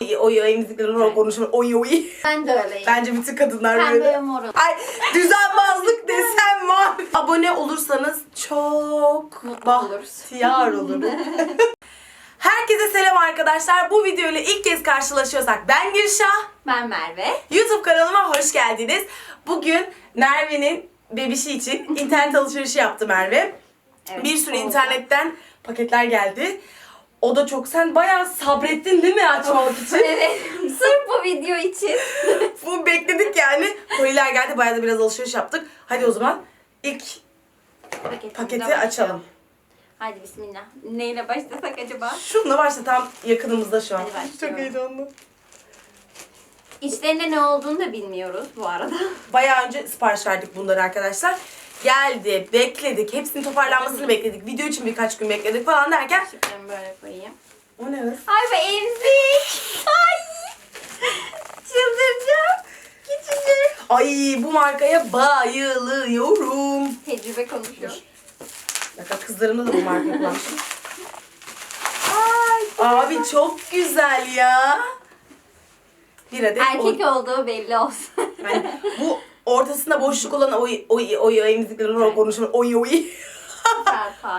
Oy oy müzikleri rol konuşuyor. Oy oy. Ben de öyleyim. Bence bütün kadınlar Pembe böyle. ve mor olur. Ay düzenbazlık desem var. Abone olursanız çok Mutlu oluruz. bahtiyar olurum. Herkese selam arkadaşlar. Bu video ile ilk kez karşılaşıyorsak ben Gülşah. Ben Merve. YouTube kanalıma hoş geldiniz. Bugün Merve'nin bebişi için internet alışverişi yaptı Merve. Evet, bir sürü oldu. internetten paketler geldi. O da çok sen bayağı sabrettin değil mi açmamak için? Evet. Sırf bu video için. Bu bekledik yani. Koliler geldi bayağı da biraz alışveriş yaptık. Hadi o zaman ilk paketi başlayalım. açalım. Haydi bismillah. Neyle başlasak acaba? Şununla başla tam yakınımızda şu an. Hadi. Çok heyecanlı. İçlerinde ne olduğunu da bilmiyoruz bu arada. Bayağı önce sipariş verdik bunları arkadaşlar. Geldi, bekledik. Hepsinin toparlanmasını bekledik. Video için birkaç gün bekledik falan derken. Şıklarımı böyle koyayım. O ne kız? Ay be emzik. Ay. Çıldıracağım. Küçücük. Ay bu markaya bayılıyorum. Tecrübe konuşuyor. Bakın kızlarımda da bu markayı kullanmışım. Ay. Abi çok güzel ya. Bir adet Erkek olduğu belli olsun. Yani bu ortasında boşluk olan oy oy oy oy müzikleri rol konuşuyor. Oy oy.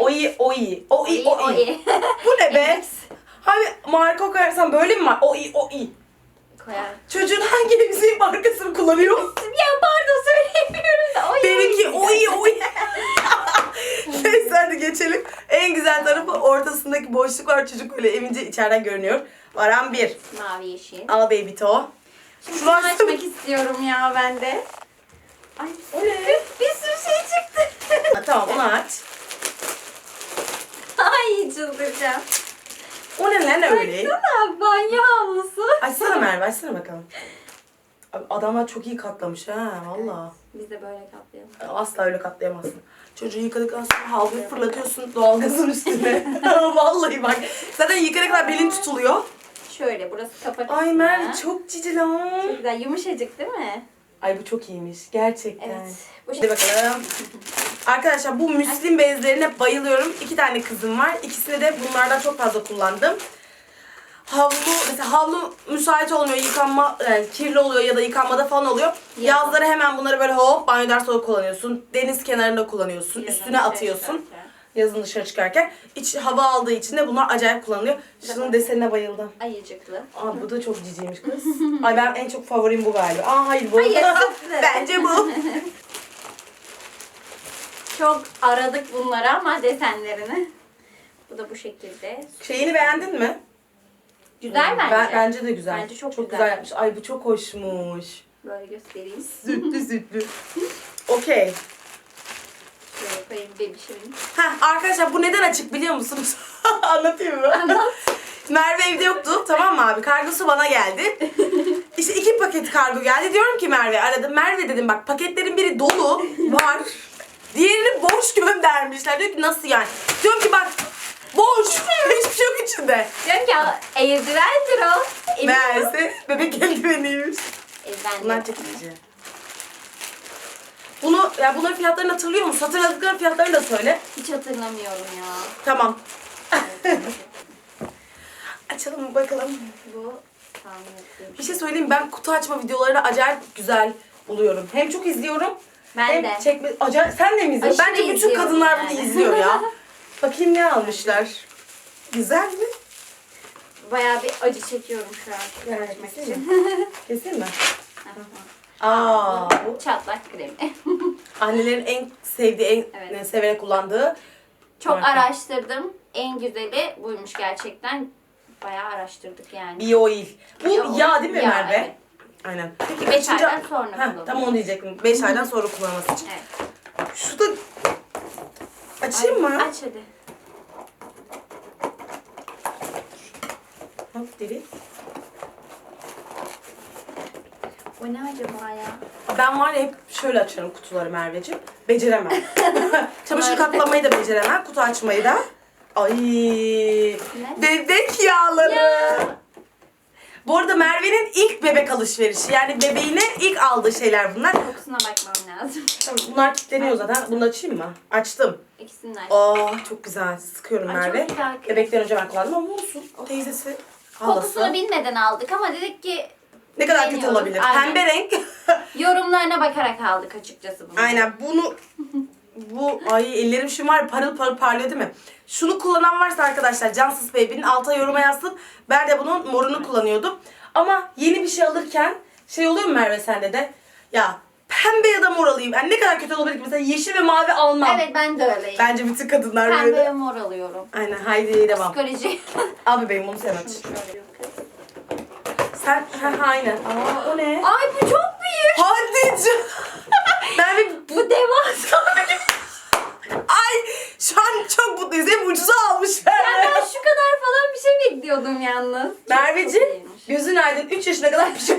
Oy oy. Oy Oy. Bu ne be? Abi marka koyarsan böyle mi var? Oy oy. Koyar. Çocuğun hangi müziğin markasını kullanıyor? Ya pardon söyleyemiyorum da. Oy, Benimki oy. oy. Neyse hadi geçelim. En güzel tarafı ortasındaki boşluk var. Çocuk böyle evince içeriden görünüyor. Varan bir. Mavi yeşil. Al baby to. Şimdi açtım. açmak istiyorum ya ben de. Ay O ne? bir sürü şey çıktı. Ha, tamam onu aç. Ay çıldıracağım. O ne lan öyle? Baksana banyo havlusu. Açsana Merve açsana bakalım. Abi adamlar çok iyi katlamış ha valla. Biz de böyle kaplayalım. Asla öyle katlayamazsın. Çocuğu yıkadıktan sonra havluyu fırlatıyorsun doğalgazın üstüne. Vallahi bak. Zaten yıkana kadar belin tutuluyor. Şöyle burası kapak Ay. Merve çok cici lan. Çok güzel yumuşacık değil mi? Ay bu çok iyiymiş gerçekten. Evet. Bu Hadi bakalım. Arkadaşlar bu müslim bezlerine bayılıyorum. İki tane kızım var. İkisini de bunlardan çok fazla kullandım. Havlu, mesela havlu müsait olmuyor, yıkanma, yani kirli oluyor ya da yıkanmada falan oluyor. Ya. Yazları hemen bunları böyle hop banyodan sonra kullanıyorsun. Deniz kenarında kullanıyorsun. Yazın üstüne atıyorsun. çıkarken. Yazın dışarı çıkarken. iç hava aldığı için de bunlar acayip kullanılıyor. Şunun desenine bayıldım. Ayıcıklı. Aa bu da çok ciciymiş kız. Ay ben en çok favorim bu galiba. Aa hayır bu. Hayır. Bence bu. Çok aradık bunları ama desenlerini. Bu da bu şekilde. Şeyini beğendin mi? Güzel bence. Ben, bence de güzel. Bence çok güzel. güzel. yapmış. Ay bu çok hoşmuş. Böyle göstereyim. Sütlü sütlü. Okey. Şöyle koyayım bebişimin. Heh, arkadaşlar bu neden açık biliyor musunuz? Anlatayım mı? Anlat. Merve evde yoktu tamam mı abi? Kargosu bana geldi. İşte iki paket kargo geldi. Diyorum ki Merve aradım. Merve dedim bak paketlerin biri dolu var. Diğerini boş göndermişler. Diyor ki nasıl yani? Diyorum ki bak boş. Hiçbir şey yok içinde. Diyorum ki eldivendir o. Emin. Meğerse bebek eldiveniymiş. Eldiven Bunlar çekici. Bunu, ya bunların fiyatlarını hatırlıyor musun? Hatırladıkları fiyatlarını da söyle. Hiç hatırlamıyorum ya. Tamam. Açalım bakalım. Bu tahmin Bir şey söyleyeyim mi? ben kutu açma videolarını acayip güzel buluyorum. Hem çok izliyorum. Ben hem de. Çekme, acayip, sen de mi izliyorsun? Aşırı Bence bütün kadınlar bunu yani. izliyor ya. Bakayım ne almışlar. Güzel mi? Bayağı bir acı çekiyorum şu an. Evet, kesin için. Kesin mi? Aa, bu Çatlak kremi. annelerin en sevdiği, en Evet. severek kullandığı. Çok Marka. araştırdım. En güzeli buymuş gerçekten. Bayağı araştırdık yani. Bio oil. Bu Bio yağ değil mi Merve? evet. Aynen. Peki Beş aydan sonra Heh, kullanılıyor. Tam onu diyecektim. 5 aydan sonra kullanması için. Evet. Şu da açayım Ay, mı? Aç hadi. Bak deli. O ne acaba ya? Ben var ya hep şöyle açarım kutuları Merveciğim. Beceremem. Çamaşır katlamayı da beceremem. Kutu açmayı da. Ay. Bebek yağları. Ya. Bu arada Merve'nin ilk bebek alışverişi. Yani bebeğine ilk aldığı şeyler bunlar. Kokusuna bakmam lazım. Tamam, bunlar kilitleniyor zaten. Bunu açayım mı? Açtım. İkisini de aç. Aa çok güzel. Sıkıyorum Ay, Merve. çok güzel. Bebekten önce ben kullandım ama olsun. Teyzesi Halası. Kokusunu bilmeden aldık ama dedik ki Ne kadar kötü Beğeniyorum. olabilir. Aynen. Pembe renk. yorumlarına bakarak aldık açıkçası bunu. Aynen bunu bu ay ellerim şu var ya, parıl parıl parlıyor değil mi? Şunu kullanan varsa arkadaşlar Cansız Baby'nin alta yoruma yazsın. Ben de bunun morunu kullanıyordum. Ama yeni bir şey alırken şey oluyor mu Merve sende de? Ya pembe ya da mor alayım. Yani ne kadar kötü olabilir ki? Mesela yeşil ve mavi almam. Evet ben de öyleyim. Bence bütün kadınlar Pembe böyle. ve mor alıyorum. Aynen haydi devam. Psikoloji. Al bebeğim bunu sen aç. Şöyle. Sen ha, aynen. Aa o ne? Ay bu çok büyük. Hadi canım. ben bir Bu devasa. Ay şu an çok mutluyuz. Hem ucuza almışlar. Ya ben şu kadar falan bir şey bekliyordum yalnız. Merveciğim gözün aydın 3 yaşına kadar bir şey.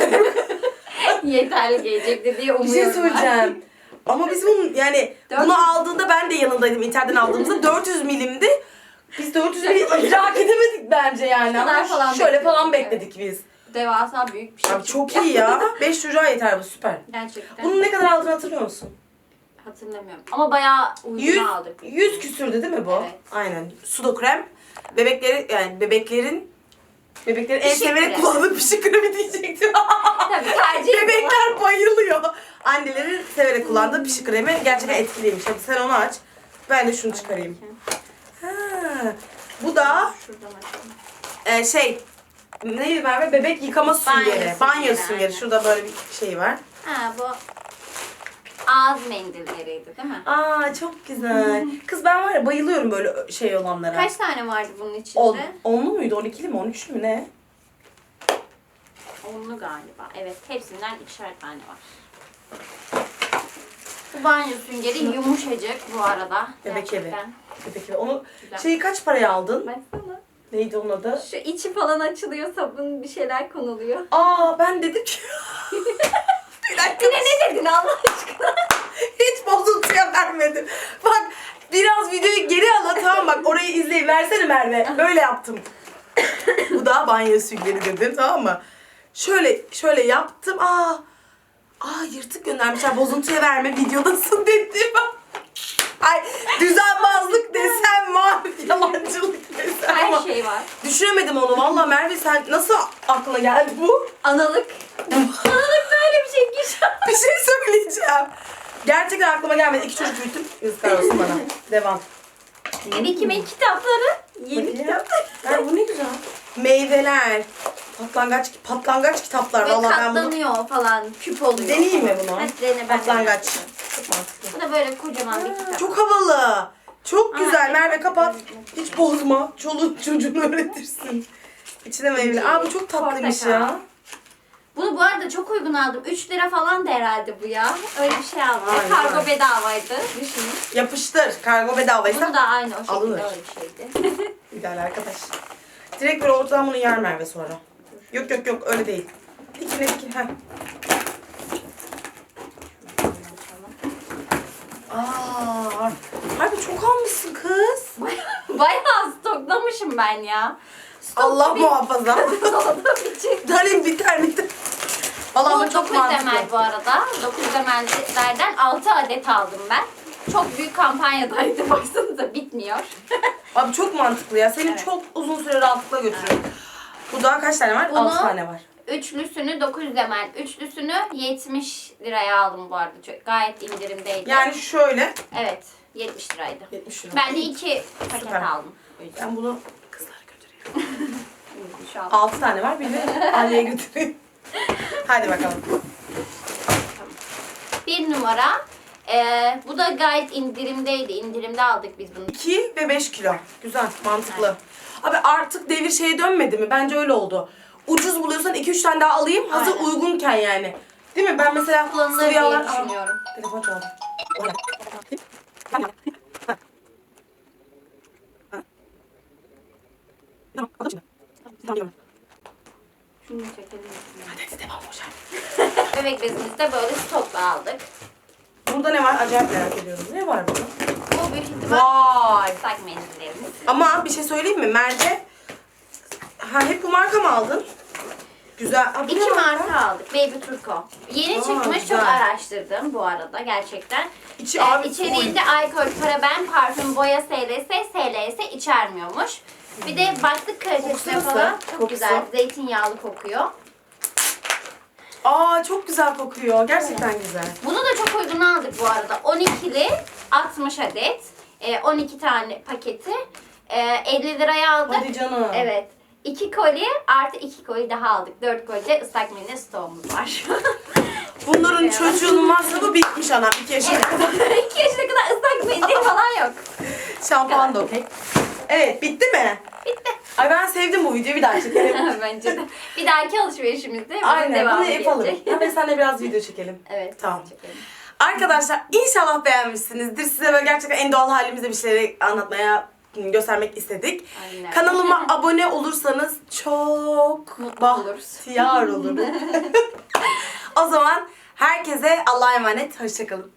Yeterli gelecekti diye bir umuyorum. şey ben. söyleyeceğim. Ama biz bunun yani bunu aldığında ben de yanındaydım internetten aldığımızda 400 milimdi. Biz 400 milim idrak edemedik bence yani. Ama falan şöyle falan bekledik, bekledik biz. Devasa büyük bir şey. Abi çok iyi ya. 5 çocuğa yeter bu süper. Gerçekten. Bunun ne kadar aldığını hatırlıyor musun? Hatırlamıyorum. Ama bayağı uygun 100, aldık. 100 küsürdü değil mi bu? Evet. Aynen. Sudo krem. Bebekleri yani bebeklerin bebeklerin en Pişik severek kullandığı pişik kremi diyecektim. Tabii tercih Bebekler bayılıyor. Annelerin severek kullandığı pişik kremi gerçekten etkiliymiş. Hadi sen onu aç. Ben de şunu çıkarayım. Ha, bu da Şuradan açalım. e, şey neydi Merve? Bebek yıkama süngeri. Banyo süngeri. aynen. Şurada böyle bir şey var. Ha bu ağız mendilleriydi değil mi? Aa çok güzel. Kız ben var ya bayılıyorum böyle şey olanlara. Kaç tane vardı bunun içinde? On, onlu muydu? 12'li mi? 13'lü mü ne? Onlu galiba. Evet hepsinden ikişer tane var. Bu banyo süngeri yumuşacık bu arada. Bebek evi. Gerçekten. Peki onu Güzel. şeyi kaç paraya aldın? Baksana. Neydi onun adı? Şu içi falan açılıyor sabun bir şeyler konuluyor. Aa ben dedim ki bir dakika Yine ne dedin Allah aşkına? hiç bozuntuya vermedim. Bak biraz videoyu geri al tamam bak orayı izleyin versene Merve. Böyle yaptım. Bu da banyo süngeri dedim tamam mı? Şöyle şöyle yaptım. Aa Aa yırtık göndermişler bozuntuya verme videodasın dedim. Ay düzenbazlık desem var, yalancılık desem Her var. şey var. Düşünemedim onu. Vallahi Merve sen nasıl aklına geldi bu? Analık. Analık böyle bir şey an. Bir şey söyleyeceğim. Gerçekten aklıma gelmedi. İki çocuk büyüttüm. Yazıklar olsun bana. Devam. Birikim'in kitapları. Yeni Bakayım. Ay bu ne güzel. Meyveler. Patlangaç, patlangaç kitaplar. Böyle Vallahi ben bunu... katlanıyor falan. Küp oluyor. Deneyeyim mi bunu? Hadi dene ben de Patlangaç. deneyeyim. Bu da böyle kocaman bir kitap. Çok havalı. Çok güzel. Merve kapat. Hiç bozma. Çoluğun çocuğunu öğretirsin. İçine meyveler. Aa bu çok tatlıymış ya. Bunu bu arada çok uygun aldım. 3 lira falan da herhalde bu ya. Öyle bir şey aldım. Vay Kargo vay. bedavaydı. Düşünün. Yapıştır. Kargo bedavaysa. Bunu da aynı o şekilde alınır. öyle bir şeydi. Güzel arkadaş. Direkt böyle ortadan bunu yer Merve sonra. Yok yok yok öyle değil. Dikine dikine. Heh. Aa, harbi çok almışsın kız. Bayağı stoklamışım ben ya. Stok Allah bir- muhafaza. Olduğum için. Dalim biter biter. Valla ama Bu çok 9 demel mantıklı. bu arada. 9 demellerden 6 adet aldım ben. Çok büyük kampanyadaydı. Baksanıza bitmiyor. Abi çok mantıklı ya. Seni Evet. çok uzun süre rahatlıkla götürür. Bu daha kaç tane var? Bunu- 6 tane var. Üçlüsünü 9 demel. Üçlüsünü 70 liraya aldım bu arada. Çok, gayet indirimdeydi. Yani şöyle. Evet. 70 liraydı. 70 lira. Ben de 2 paket Süper. aldım. Ben bunu kızlara iyiydi şu an. 6 tane var. Birini anneye götüreyim. Hadi bakalım. Bir numara. Ee, bu da gayet indirimdeydi. İndirimde aldık biz bunu. 2 ve 5 kilo. Güzel, mantıklı. Abi artık devir şeye dönmedi mi? Bence öyle oldu. Ucuz buluyorsan 2-3 tane daha alayım. Hazır Aynen. uygunken yani. Değil mi? Ben mesela Kullanılır diye yağlar... Aa, düşünüyorum. Telefon çaldı. Tamam, aldım şimdi. Tamam, diyorum. Şunu çekelim. Hadi hadi devam hocam. Bebek bezimizi de böyle stokla aldık. Burada ne var? Acayip merak ediyorum. Ne var burada? Bu büyük ihtimal Vay! ıslak mendillerimiz. Ama bir şey söyleyeyim mi? Merve... Ha hep bu marka mı aldın? Güzel. Aa, İki ne marka aldık. Baby Turco. Yeni Aa, çıkmış. güzel. Çok araştırdım bu arada gerçekten. İçi Ee, abi içeriğinde alkol, paraben, parfüm, boya, SLS, SLS içermiyormuş. Bir de başlık Kokusu kalitesine nasıl? falan çok Kokusu? güzel. Zeytinyağlı kokuyor. Aa çok güzel kokuyor. Gerçekten güzel. Bunu da çok uygun aldık bu arada. 12'li 60 adet. Ee, 12 tane paketi. Ee, 50 liraya aldık. Hadi canım. Evet. 2 koli artı 2 koli daha aldık. 4 koli ıslak mendil stoğumuz var. Bunların çocuğunun masrafı bitmiş anam. İki yaşına kadar. 2 yaşına kadar ıslak mendil falan yok. Şampuan da okey. Evet bitti mi? Bitti. Ay ben sevdim bu videoyu bir daha çekelim. Bence de. Bir dahaki alışverişimizde bunun Aynen devamı bunu yapalım. gelecek. Senle biraz video çekelim. Evet. Tamam. çekelim. Arkadaşlar inşallah beğenmişsinizdir. Size böyle gerçekten en doğal halimizde bir şeyleri anlatmaya göstermek istedik. Aynen. Kanalıma abone olursanız çok bahtiyar olurum. o zaman herkese Allah'a emanet. Hoşçakalın.